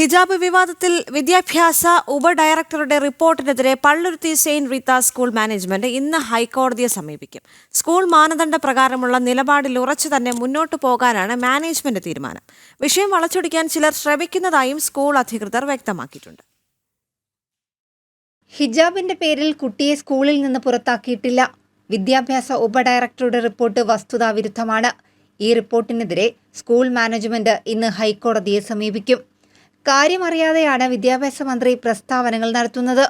ഹിജാബ് വിവാദത്തിൽ വിദ്യാഭ്യാസ ഉപഡയറക്ടറുടെ റിപ്പോർട്ടിനെതിരെ Palluruthy saint Rita school management ഇന്ന് ഹൈക്കോടതിയെ സമീപിക്കും. സ്കൂൾ മാനദണ്ഡ പ്രകാരമുള്ള നിലപാടിൽ ഉറച്ചു തന്നെ മുന്നോട്ടു പോകാനാണ് മാനേജ്മെന്റ് തീരുമാനം. വിഷയം വളച്ചൊടിക്കാൻ ചിലർ ശ്രമിക്കുന്നതായും സ്കൂൾ അധികൃതർ വ്യക്തമാക്കിയിട്ടുണ്ട്. ഹിജാബിന്റെ പേരിൽ കുട്ടിയെ സ്കൂളിൽ നിന്ന് പുറത്താക്കിയിട്ടില്ല. വിദ്യാഭ്യാസ ഉപഡയറക്ടറുടെ റിപ്പോർട്ട് വസ്തുതാവിരുദ്ധമാണ്. ഈ റിപ്പോർട്ടിനെതിരെ സ്കൂൾ മാനേജ്മെന്റ് ഇന്ന് ഹൈക്കോടതിയെ സമീപിക്കും. കാര്യമറിയാതെയാണ് വിദ്യാഭ്യാസ മന്ത്രി പ്രസ്താവനകൾ നടത്തുന്നത്.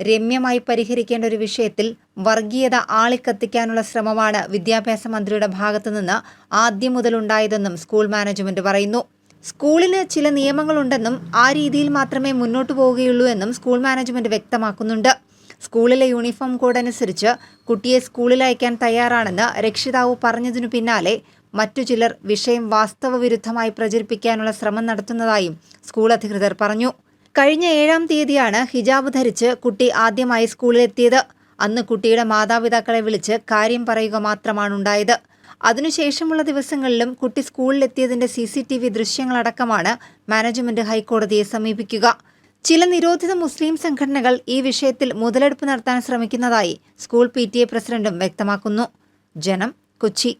രമ്യമായി പരിഹരിക്കേണ്ട ഒരു വിഷയത്തിൽ വർഗീയത ആളിക്കത്തിക്കാനുള്ള ശ്രമമാണ് വിദ്യാഭ്യാസ മന്ത്രിയുടെ ഭാഗത്തുനിന്ന് ആദ്യം മുതലുണ്ടായതെന്നും സ്കൂൾ മാനേജ്മെന്റ് പറയുന്നു. സ്കൂളിന് ചില നിയമങ്ങളുണ്ടെന്നും ആ രീതിയിൽ മാത്രമേ മുന്നോട്ടു പോവുകയുള്ളൂ എന്നും സ്കൂൾ മാനേജ്മെന്റ് വ്യക്തമാക്കുന്നുണ്ട്. സ്കൂളിലെ യൂണിഫോം കോഡ് അനുസരിച്ച് കുട്ടിയെ സ്കൂളിൽ അയക്കാൻ തയ്യാറാണെന്ന് രക്ഷിതാവ് പറഞ്ഞതിനു പിന്നാലെ മറ്റു ചിലർ വിഷയം വാസ്തവ വിരുദ്ധമായി പ്രചരിപ്പിക്കാനുള്ള ശ്രമം നടത്തുന്നതായും സ്കൂൾ അധികൃതർ പറഞ്ഞു. കഴിഞ്ഞ ഏഴാം തീയതിയാണ് ഹിജാബ് ധരിച്ച് കുട്ടി ആദ്യമായി സ്കൂളിലെത്തിയത്. അന്ന് കുട്ടിയുടെ മാതാപിതാക്കളെ വിളിച്ച് കാര്യം പറയുക മാത്രമാണ് ഉണ്ടായത് അതിനുശേഷമുള്ള ദിവസങ്ങളിലും കുട്ടി സ്കൂളിലെത്തിയതിന്റെ സി സി ടി വി ദൃശ്യങ്ങളടക്കമാണ് മാനേജ്മെന്റ് ഹൈക്കോടതിയെ സമീപിക്കുക. ചില നിരോധിത മുസ്ലിം സംഘടനകൾ ഈ വിഷയത്തിൽ മുതലെടുപ്പ് നടത്താൻ ശ്രമിക്കുന്നതായി സ്കൂൾ പി പ്രസിഡന്റും വ്യക്തമാക്കുന്നു. ജനം കൊച്ചി.